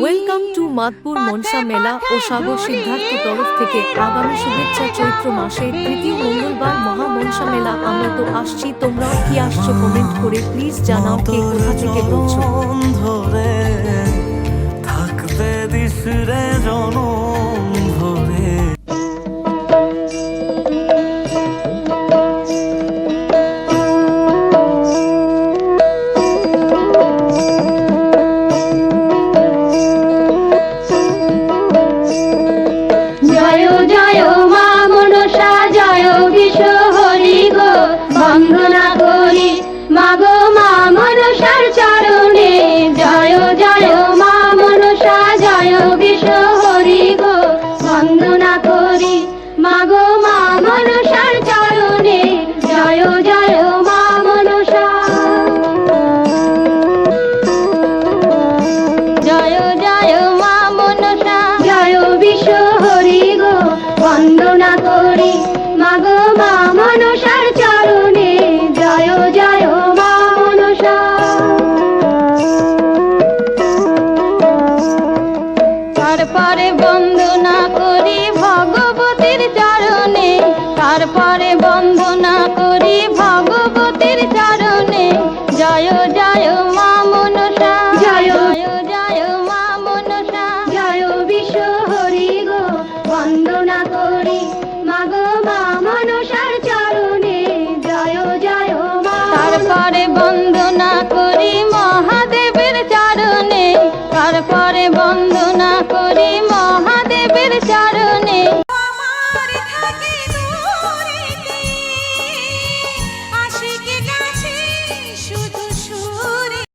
Welcome to Matpur Manasa মেলা ও সাগর সিদ্ধার্থ তরফ থেকে আগামী শুভেচ্ছা চৈত্র মাসে তৃতীয় মঙ্গলবার মহা মনসা মেলা। আমরা তো আসছি তোমরাও কি আসছো কমেন্ট করে প্লিজ জানাও কে কোথা থেকে বলছো। বন্দনা করি ভগবতীর চরণে। তারপরে বন্দনা